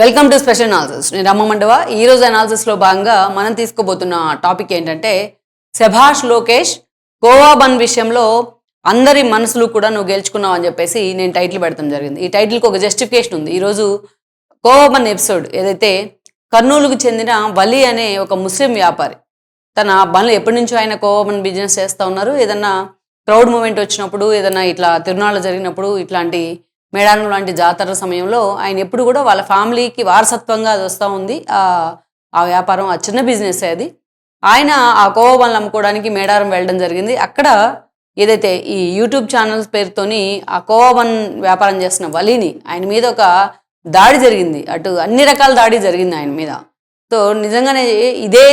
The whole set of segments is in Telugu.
వెల్కమ్ టు స్పెషల్ అనాలిసిస్ నేను రమ్మ మండవ. ఈ రోజు అనాలిసిస్లో భాగంగా మనం తీసుకోబోతున్న టాపిక్ ఏంటంటే శభాష్ లోకేష్ గోవా బన్ విషయంలో అందరి మనసులు కూడా నువ్వు గెలుచుకున్నావు అని చెప్పేసి నేను టైటిల్ పెడతాం జరిగింది. ఈ టైటిల్కి ఒక జస్టిఫికేషన్ ఉంది. ఈరోజు గోవా బన్ ఎపిసోడ్ ఏదైతే కర్నూలుకు చెందిన వలి అనే ఒక ముస్లిం వ్యాపారి తన బండ్లు ఎప్పటి నుంచో ఆయన కోవమన్ బిజినెస్ చేస్తూ ఉన్నారు. ఏదన్నా క్రౌడ్ మూమెంట్ వచ్చినప్పుడు ఏదన్నా ఇట్లా తిరునాళ్ళు జరిగినప్పుడు ఇట్లాంటి మేడారం లాంటి జాతర సమయంలో ఆయన ఎప్పుడు కూడా వాళ్ళ ఫ్యామిలీకి వారసత్వంగా అది వస్తూ ఉంది. ఆ వ్యాపారం ఆ చిన్న బిజినెస్ అది. ఆయన ఆ కోవా అమ్ముకోవడానికి మేడారం వెళ్ళడం జరిగింది. అక్కడ ఏదైతే ఈ యూట్యూబ్ ఛానల్స్ పేరుతోని ఆ కోవబన్ వ్యాపారం చేస్తున్న వలిని ఆయన మీద ఒక దాడి జరిగింది. అటు అన్ని రకాల దాడి జరిగింది ఆయన మీద. సో నిజంగానే ఇదే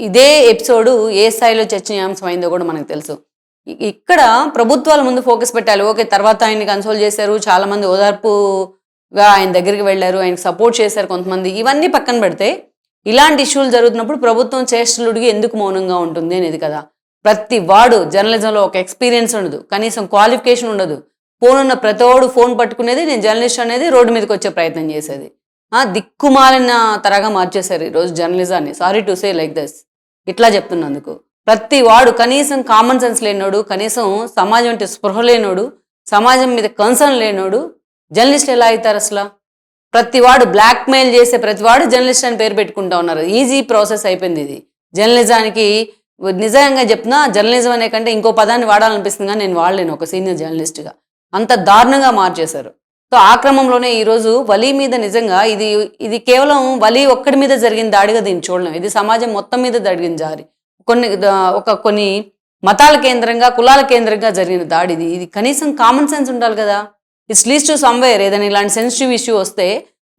ఇదే ఎపిసోడు ఏ స్థాయిలో చర్చనీయాంశం అయిందో కూడా మనకు తెలుసు. ఇక్కడ ప్రభుత్వాల ముందు ఫోకస్ పెట్టాలి. ఓకే తర్వాత ఆయన్ని కన్సోల్ చేశారు చాలా మంది ఓదార్పుగా ఆయన దగ్గరికి వెళ్ళారు ఆయనకు సపోర్ట్ చేశారు కొంతమంది. ఇవన్నీ పక్కన పెడితే ఇలాంటి ఇష్యూలు జరుగుతున్నప్పుడు ప్రభుత్వం చేష్టలుడిగి ఎందుకు మౌనంగా ఉంటుంది అనేది కదా. ప్రతి వాడు జర్నలిజంలో ఒక ఎక్స్పీరియన్స్ ఉండదు. కనీసం క్వాలిఫికేషన్ ఉండదు. ఫోన్ ఉన్న ప్రతివాడు ఫోన్ పట్టుకునేది నేను జర్నలిస్ట్ అనేది రోడ్డు మీదకి వచ్చే ప్రయత్నం చేసేది. ఆ దిక్కుమాలిన తరగా మార్చేశారు ఈరోజు జర్నలిజాన్ని. Sorry to say like this. ఇట్లా చెప్తున్నందుకు. ప్రతి వాడు కనీసం కామన్ సెన్స్ లేనోడు కనీసం సమాజం అంటే స్పృహ లేనోడు సమాజం మీద కన్సర్న్ లేనోడు జర్నలిస్ట్ ఎలా అవుతారు అసలు? ప్రతి వాడు బ్లాక్మెయిల్ చేసే ప్రతి వాడు జర్నలిస్ట్ అని పేరు పెట్టుకుంటా ఉన్నారు. ఈజీ ప్రాసెస్ అయిపోయింది ఇది. జర్నలిజానికి నిజంగా చెప్తున్నా జర్నలిజం అనే కంటే ఇంకో పదాన్ని వాడాలనిపిస్తుంది కానీ నేను వాడలేను ఒక సీనియర్ జర్నలిస్ట్గా అంత దారుణంగా మార్చేశారు. సో ఆ క్రమంలోనే ఈరోజు వలి మీద నిజంగా ఇది ఇది కేవలం వలి ఒక్కడి మీద జరిగిన దాడిగా దీన్ని చూడలేం. ఇది సమాజం మొత్తం మీద జరిగిన దాడి కొన్ని ఒక కొన్ని మతాల కేంద్రంగా కులాల కేంద్రంగా జరిగిన దాడి ఇది. ఇది కనీసం కామన్ సెన్స్ ఉండాలి కదా. ఇట్స్ లీస్ టు సమ్వేర్ ఏదైనా ఇలాంటి సెన్సిటివ్ ఇష్యూ వస్తే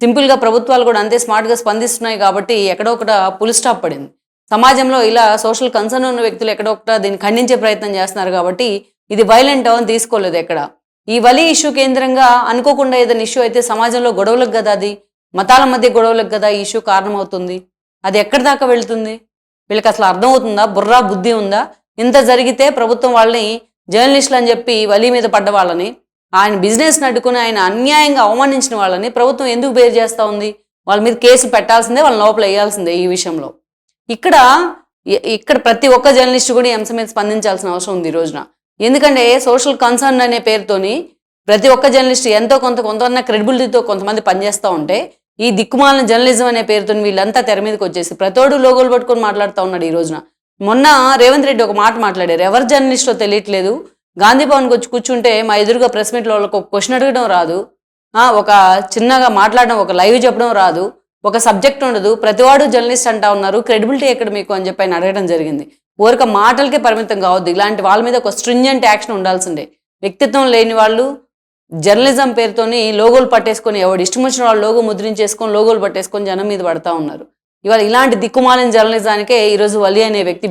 సింపుల్గా ప్రభుత్వాలు కూడా అంతే స్మార్ట్గా స్పందిస్తున్నాయి కాబట్టి ఎక్కడో ఒకట పులి స్టాప్ పడింది. సమాజంలో ఇలా సోషల్ కన్సర్న్ ఉన్న వ్యక్తులు ఎక్కడో ఒకట దీన్ని ఖండించే ప్రయత్నం చేస్తున్నారు కాబట్టి ఇది వైలెంట్ అవని తీసుకోలేదు ఎక్కడ. ఈ వలి ఇష్యూ కేంద్రంగా అనుకోకుండా ఏదైనా ఇష్యూ అయితే సమాజంలో గొడవలకు కదా అది. మతాల మధ్య గొడవలకు కదా ఈ ఇష్యూ కారణమవుతుంది. అది ఎక్కడి దాకా వెళ్తుంది? వీళ్ళకి అసలు అర్థమవుతుందా? బుర్రా బుద్ధి ఉందా? ఇంత జరిగితే ప్రభుత్వం వాళ్ళని జర్నలిస్టులు అని చెప్పి వలి మీద పడ్డ వాళ్ళని ఆయన బిజినెస్ నడుకుని ఆయన అన్యాయంగా అవమానించిన వాళ్ళని ప్రభుత్వం ఎందుకు బేర్ చేస్తూ ఉంది? వాళ్ళ మీద కేసు పెట్టాల్సిందే వాళ్ళ లోపల వేయాల్సిందే ఈ విషయంలో. ఇక్కడ ఇక్కడ ప్రతి ఒక్క జర్నలిస్ట్ కూడా ఈ అంశం మీద స్పందించాల్సిన అవసరం ఉంది ఈ రోజున. ఎందుకంటే సోషల్ కన్సర్న్ అనే పేరుతోని ప్రతి ఒక్క జర్నలిస్ట్ ఎంతో కొంత కొంత క్రెడిబిలిటీతో కొంతమంది పనిచేస్తూ ఉంటే ఈ దిక్కుమాలిన జర్నలిజం అనే పేరుతో వీళ్ళంతా తెర మీదకి వచ్చేసి ప్రతోడు లోగోలు పట్టుకొని మాట్లాడుతూ ఉన్నాడు ఈ రోజున. మొన్న రేవంత్ రెడ్డి ఒక మాట మాట్లాడారు. ఎవరు జర్నలిస్టో తెలియట్లేదు. గాంధీ భవన్కి వచ్చి కూర్చుంటే మా ఎదురుగా ప్రెస్ మీట్లో వాళ్ళకి ఒక క్వశ్చన్ అడగడం రాదు. ఒక చిన్నగా మాట్లాడడం ఒక లైవ్ చెప్పడం రాదు. ఒక సబ్జెక్ట్ ఉండదు. ప్రతివాడు జర్నలిస్ట్ అంటా ఉన్నారు. క్రెడిబిలిటీ ఎక్కడ మీకు అని చెప్పి ఆయన అడగడం జరిగింది. ఊరిక మాటలకే పరిమితం కావద్దు. ఇలాంటి వాళ్ళ మీద ఒక స్ట్రింజెంట్ యాక్షన్ ఉండాల్సిందే. వ్యక్తిత్వం లేని వాళ్ళు జర్నలిజం పేరుతోని లోగోలు పట్టేసుకొని ఎవడు ఇష్టం వచ్చిన వాళ్ళు లోగో ముద్రించేసుకొని లోగోలు పట్టేసుకొని జనం మీద పడతా ఉన్నారు. ఇవాళ ఇలాంటి దిక్కుమాలిన జర్నలిజానికే ఈరోజు వలి అనే వ్యక్తి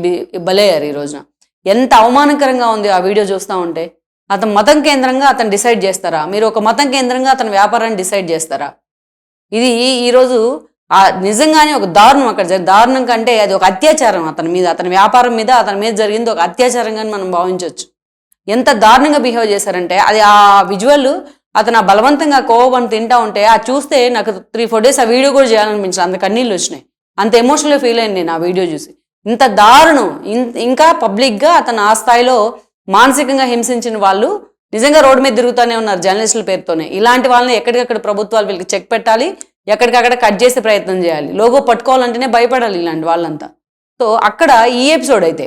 బలయ్యారు ఈ రోజున. ఎంత అవమానకరంగా ఉంది ఆ వీడియో చూస్తూ ఉంటే. అతను మతం కేంద్రంగా అతను డిసైడ్ చేస్తారా? మీరు ఒక మతం కేంద్రంగా అతని వ్యాపారాన్ని డిసైడ్ చేస్తారా? ఇది ఈరోజు ఆ నిజంగానే ఒక దారుణం అక్కడ జరిగి దారుణం కంటే అది ఒక అత్యాచారం అతని మీద అతని వ్యాపారం మీద అతని మీద జరిగింది ఒక అత్యాచారంగా మనం భావించవచ్చు ఎంత దారుణంగా బిహేవ్ చేశారంటే అది ఆ విజువల్ అతను బలవంతంగా కోవని తింటా ఉంటే ఆ చూస్తే నాకు త్రీ ఫోర్ డేస్ ఆ వీడియో కూడా చేయాలనిపించింది. అంత కన్నీళ్ళు వచ్చినాయి. అంత ఎమోషనల్ ఫీల్ అయింది నేను ఆ వీడియో చూసి. ఇంత దారుణం. ఇంకా పబ్లిక్గా అతను ఆ స్థాయిలో మానసికంగా హింసించిన వాళ్ళు నిజంగా రోడ్డు మీద తిరుగుతూనే ఉన్నారు జర్నలిస్టుల పేరుతోనే. ఇలాంటి వాళ్ళని ఎక్కడికక్కడ ప్రభుత్వాలు వీళ్ళకి చెక్ పెట్టాలి ఎక్కడికక్కడ కట్ చేసే ప్రయత్నం చేయాలి. లోగో పట్టుకోవాలంటేనే భయపడాలి ఇలాంటి వాళ్ళంతా. సో అక్కడ ఈ ఎపిసోడ్ అయితే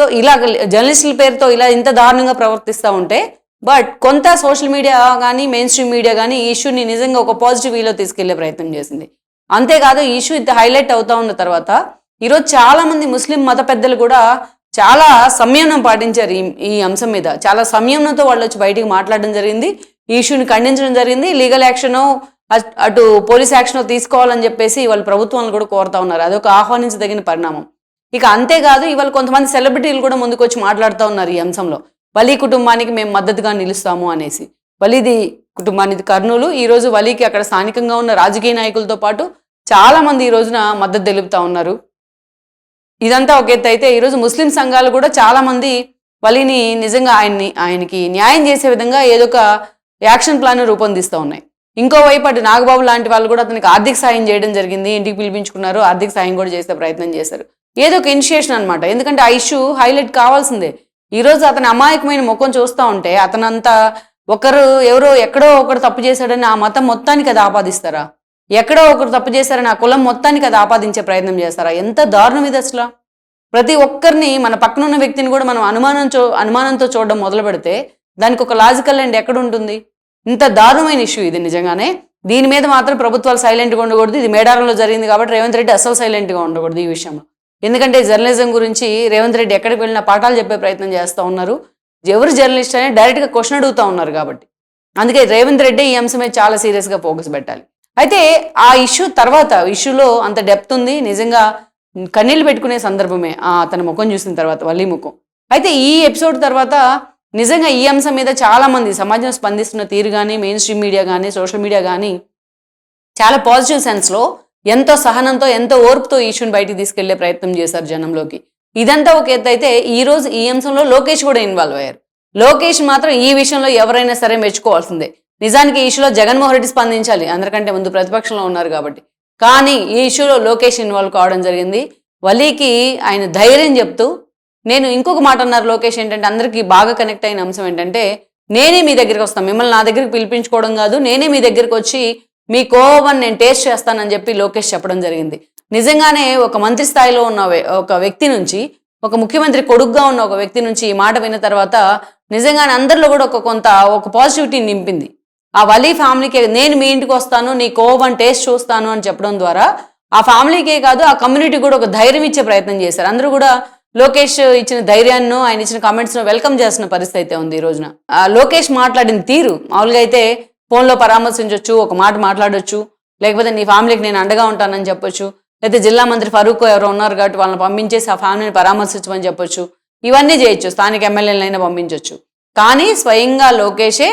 సో ఇలా జర్నలిస్టుల పేరుతో ఇలా ఇంత దారుణంగా ప్రవర్తిస్తూ ఉంటే బట్ కొంత సోషల్ మీడియా కానీ మెయిన్ స్ట్రీమ్ మీడియా కానీ ఈ ఇష్యూని నిజంగా ఒక పాజిటివ్ వీలో తీసుకెళ్ళే ప్రయత్నం చేసింది. అంతేకాదు ఈ ఇష్యూ ఇంత హైలైట్ అవుతా ఉన్న తర్వాత ఈరోజు చాలా మంది ముస్లిం మత పెద్దలు కూడా చాలా సంయమనం పాటించారు ఈ ఈ అంశం మీద. చాలా సంయమనంతో వాళ్ళు వచ్చి బయటికి మాట్లాడడం జరిగింది. ఈ ఇష్యూని ఖండించడం జరిగింది. లీగల్ యాక్షన్ అటు పోలీస్ యాక్షన్ తీసుకోవాలని చెప్పేసి వాళ్ళు ప్రభుత్వాలను కూడా కోరుతా ఉన్నారు. అదొక ఆహ్వానించదగిన పరిణామం. ఇక అంతేకాదు ఇవాళ కొంతమంది సెలబ్రిటీలు కూడా ముందుకు వచ్చి మాట్లాడుతూ ఉన్నారు ఈ అంశంలో. బలి కుటుంబానికి మేము మద్దతుగా నిలుస్తాము అనేసి. బలిది కుటుంబానికి కర్నూలు ఈరోజు వలీకి అక్కడ స్థానికంగా ఉన్న రాజకీయ నాయకులతో పాటు చాలా మంది ఈ రోజున మద్దతు తెలుపుతా ఉన్నారు. ఇదంతా ఒక ఎత్తు అయితే ఈరోజు ముస్లిం సంఘాలు కూడా చాలా మంది వలీని నిజంగా ఆయన్ని ఆయనకి న్యాయం చేసే విధంగా ఏదో ఒక యాక్షన్ ప్లాన్ రూపొందిస్తూ ఉన్నాయి. ఇంకోవైపు అటు నాగబాబు లాంటి వాళ్ళు కూడా అతనికి ఆర్థిక సాయం చేయడం జరిగింది. ఇంటికి పిలిపించుకున్నారు. ఆర్థిక సాయం కూడా చేసే ప్రయత్నం చేశారు. ఏదో ఒక ఇనిషియేషన్ అనమాట ఎందుకంటే ఆ ఇష్యూ హైలైట్ కావాల్సిందే. ఈరోజు అతని అమాయకమైన ముఖం చూస్తూ ఉంటే అతనంతా ఒకరు ఎవరో ఎక్కడో ఒకరు తప్పు చేశాడని ఆ మతం మొత్తానికి అది ఆపాదిస్తారా? ఎక్కడో ఒకరు తప్పు చేశారని ఆ కులం మొత్తానికి అది ఆపాదించే ప్రయత్నం చేస్తారా? ఎంత దారుణం ఇది అసలు. ప్రతి ఒక్కరిని మన పక్కన ఉన్న వ్యక్తిని కూడా మనం అనుమానం చూ అనుమానంతో చూడడం మొదలు పెడితే దానికి ఒక లాజికల్ అండ్ ఎక్కడ ఉంటుంది? ఇంత దారుణమైన ఇష్యూ ఇది నిజంగానే. దీని మీద మాత్రం ప్రభుత్వాలు సైలెంట్గా ఉండకూడదు. ఇది మేడారంలో జరిగింది కాబట్టి రేవంత్ రెడ్డి అసలు సైలెంట్గా ఉండకూడదు ఈ విషయంలో. ఎందుకంటే జర్నలిజం గురించి రేవంత్ రెడ్డి ఎక్కడికి వెళ్ళినా పాఠాలు చెప్పే ప్రయత్నం చేస్తూ ఉన్నారు. ఎవరు జర్నలిస్ట్ అని డైరెక్ట్గా క్వశ్చన్ అడుగుతూ ఉన్నారు కాబట్టి. అందుకే రేవంత్ రెడ్డి ఈ అంశం మీద చాలా సీరియస్గా ఫోకస్ పెట్టాలి. అయితే ఆ ఇష్యూ తర్వాత ఇష్యూలో అంత డెప్త్ ఉంది. నిజంగా కన్నీళ్ళు పెట్టుకునే సందర్భమే ఆ అతని ముఖం చూసిన తర్వాత వల్లి ముఖం. అయితే ఈ ఎపిసోడ్ తర్వాత నిజంగా ఈ అంశం మీద చాలా మంది సమాజం స్పందిస్తున్న తీరు కానీ మెయిన్ స్ట్రీమ్ మీడియా కానీ సోషల్ మీడియా కానీ చాలా పాజిటివ్ సెన్స్లో ఎంతో సహనంతో ఎంతో ఓర్పుతో ఈ బయటికి తీసుకెళ్ళే ప్రయత్నం చేశారు జనంలోకి. ఇదంతా ఒక ఎత్తు అయితే ఈ రోజు ఈ అంశంలో లోకేష్ కూడా ఇన్వాల్వ్ అయ్యారు. లోకేష్ మాత్రం ఈ విషయంలో ఎవరైనా సరే మెచ్చుకోవాల్సిందే. నిజానికి ఈ ఇష్యూలో జగన్మోహన్ రెడ్డి స్పందించాలి. అందరికంటే ముందు ప్రతిపక్షంలో ఉన్నారు కాబట్టి. కానీ ఈ ఇష్యూలో లోకేష్ ఇన్వాల్వ్ కావడం జరిగింది. వలీకి ఆయన ధైర్యం చెప్తూ నేను ఇంకొక మాట అన్నారు లోకేష్ ఏంటంటే అందరికీ బాగా కనెక్ట్ అయిన అంశం ఏంటంటే నేనే మీ దగ్గరికి వస్తాను. మిమ్మల్ని నా దగ్గరికి పిలిపించుకోవడం కాదు. నేనే మీ దగ్గరికి వచ్చి మీ కోవన్ నేను టేస్ట్ చేస్తానని చెప్పి లోకేష్ చెప్పడం జరిగింది. నిజంగానే ఒక మంత్రి స్థాయిలో ఉన్న ఒక వ్యక్తి నుంచి ఒక ముఖ్యమంత్రి కొడుగ్గా ఉన్న ఒక వ్యక్తి నుంచి ఈ మాట విన్న తర్వాత నిజంగానే అందరిలో కూడా ఒక కొంత ఒక పాజిటివిటీ నింపింది. ఆ వలీ ఫ్యామిలీకి నేను మీ ఇంటికి వస్తాను నీ కోవన్ టేస్ట్ చూస్తాను అని చెప్పడం ద్వారా ఆ ఫ్యామిలీకే కాదు ఆ కమ్యూనిటీ కూడా ఒక ధైర్యం ఇచ్చే ప్రయత్నం చేశారు. అందరూ కూడా లోకేష్ ఇచ్చిన ధైర్యాన్ని ఆయన ఇచ్చిన కామెంట్స్ను వెల్కమ్ చేస్తున్న పరిస్థితి అయితే ఉంది ఈ రోజున. ఆ లోకేష్ మాట్లాడిన తీరు మామూలుగా అయితే ఫోన్లో పరామర్శించవచ్చు ఒక మాట మాట్లాడొచ్చు లేకపోతే నీ ఫ్యామిలీకి నేను అండగా ఉంటానని చెప్పొచ్చు లేకపోతే జిల్లా మంత్రి ఫరూక్ ఎవరో ఉన్నారు కాబట్టి వాళ్ళని పంపించేసి ఆ ఫ్యామిలీని పరామర్శించమని చెప్పొచ్చు ఇవన్నీ చేయొచ్చు స్థానిక ఎమ్మెల్యేలైనా పంపించవచ్చు కానీ స్వయంగా లోకేషే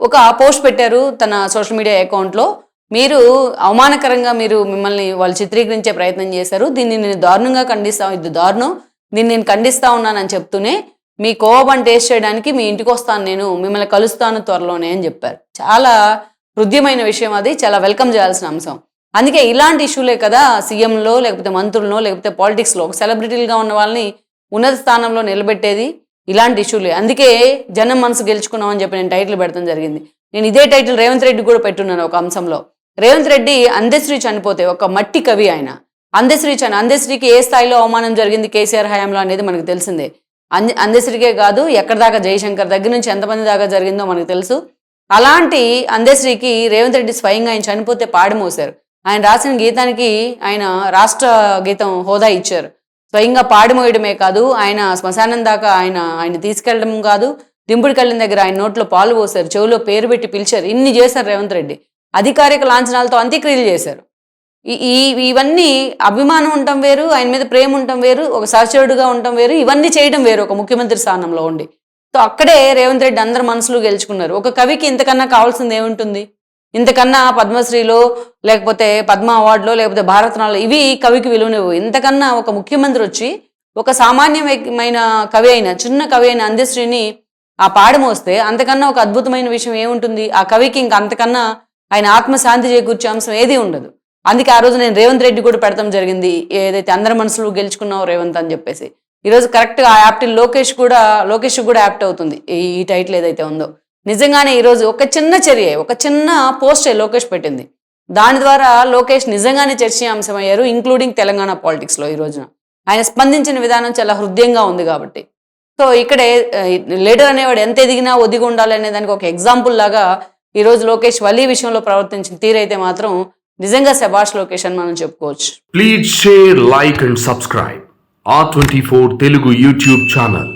ఒక పోస్ట్ పెట్టారు తన సోషల్ మీడియా అకౌంట్లో. మీరు అవమానకరంగా మీరు మిమ్మల్ని వాళ్ళు చిత్రీకరించే ప్రయత్నం చేశారు. దీన్ని నేను దారుణంగా ఖండిస్తా ఇది దారుణం దీన్ని నేను ఖండిస్తా ఉన్నానని చెప్తూనే మీ కోపం టేస్ట్ చేయడానికి మీ ఇంటికి వస్తాను నేను మిమ్మల్ని కలుస్తాను త్వరలోనే అని చెప్పారు. చాలా హృదయమైన విషయం అది చాలా వెల్కమ్ చేయాల్సిన అంశం. అందుకే ఇలాంటి ఇష్యూలే కదా సీఎంలో లేకపోతే మంత్రులనో లేకపోతే పాలిటిక్స్లో ఒక సెలబ్రిటీలుగా ఉన్న వాళ్ళని ఉన్నత స్థానంలో నిలబెట్టేది ఇలాంటి ఇష్యూలే అందుకే జనం మనసు గెలుచుకున్నాం అని చెప్పి నేను టైటిల్ పెడతాం జరిగింది. నేను ఇదే టైటిల్ రేవంత్ రెడ్డి కూడా పెట్టున్నాను ఒక అంశంలో. రేవంత్ రెడ్డి అందశ్రీ చనిపోతే ఒక మట్టి కవి ఆయన. అందశ్రీ చని అందశ్రీకి ఏ స్థాయిలో అవమానం జరిగింది కేసీఆర్ హయాంలో అనేది మనకు తెలిసిందే. అంద అందశ్రీకే కాదు ఎక్కడ దాకా జయశంకర్ దగ్గర నుంచి ఎంతమంది దాకా జరిగిందో మనకు తెలుసు. అలాంటి అందశ్రీకి రేవంత్ రెడ్డి స్వయంగా ఆయన చనిపోతే పాడి మోశారు. ఆయన రాసిన గీతానికి ఆయన రాష్ట్ర గీతం హోదా ఇచ్చారు. స్వయంగా పాడి మోయడమే కాదు ఆయన శ్మశానం దాకా ఆయన ఆయన తీసుకెళ్ళడం కాదు దింపుడు కళ్ళిన దగ్గర ఆయన నోట్లో పాలు పోసారు చెవిలో పేరు పెట్టి పిలిచారు ఇన్ని చేశారు రేవంత్ రెడ్డి. అధికారిక లాంఛనాలతో అంత్యక్రియలు చేశారు. ఈ- ఇవన్నీ అభిమానం ఉండటం వేరు ఆయన మీద ప్రేమ ఉండటం వేరు ఒక సహచరుడుగా ఉండటం వేరు ఇవన్నీ చేయడం వేరు ఒక ముఖ్యమంత్రి స్థానంలో ఉండి. సో అక్కడే రేవంత్ రెడ్డి అందరు మనసులు గెలుచుకున్నారు. ఒక కవికి ఇంతకన్నా కావాల్సింది ఏముంటుంది? ఇంతకన్నా పద్మశ్రీలో లేకపోతే పద్మ అవార్డులో లేకపోతే భారతనాలో ఇవి కవికి విలువనివ్వు ఇంతకన్నా ఒక ముఖ్యమంత్రి వచ్చి ఒక సామాన్యమైన కవి అయిన చిన్న కవి అయిన అందశ్రీని ఆ పాడమోస్తే అంతకన్నా ఒక అద్భుతమైన విషయం ఏముంటుంది? ఆ కవికి ఇంక అంతకన్నా ఆయన ఆత్మశాంతి చేకూర్చే అంశం ఏది ఉండదు. అందుకే ఆ రోజు నేను రేవంత్ రెడ్డి కూడా పెడతాం జరిగింది. ఏదైతే అందరి మనసులు గెలుచుకున్నావు రేవంత్ అని చెప్పేసి. ఈరోజు కరెక్ట్గా ఆ యాప్టిల్ లోకేష్ కూడా లోకేష్ కూడా యాప్ట్ అవుతుంది. ఈ టైటిల్ ఏదైతే ఉందో. నిజంగానే ఈరోజు ఒక చిన్న చర్య ఒక చిన్న పోస్టే లోకేష్ పెట్టింది. దాని ద్వారా లోకేష్ నిజంగానే చర్చనీయాంశమయ్యారు ఇంక్లూడింగ్ తెలంగాణ పాలిటిక్స్లో ఈ రోజున. ఆయన స్పందించిన విధానం చాలా హృదయంగా ఉంది కాబట్టి. సో ఇక్కడే లీడర్ అనేవాడు ఎంత ఎదిగినా ఒదిగి ఉండాలి అనే దానికి ఒక ఎగ్జాంపుల్ లాగా ఈరోజు లోకేష్ వలీ విషయంలో ప్రవర్తించిన తీరైతే మాత్రం నిజంగా శభాష్ లోకేష్ అని మనం చెప్పుకోవచ్చు. Please share like and subscribe ఆ twenty four Telugu YouTube channel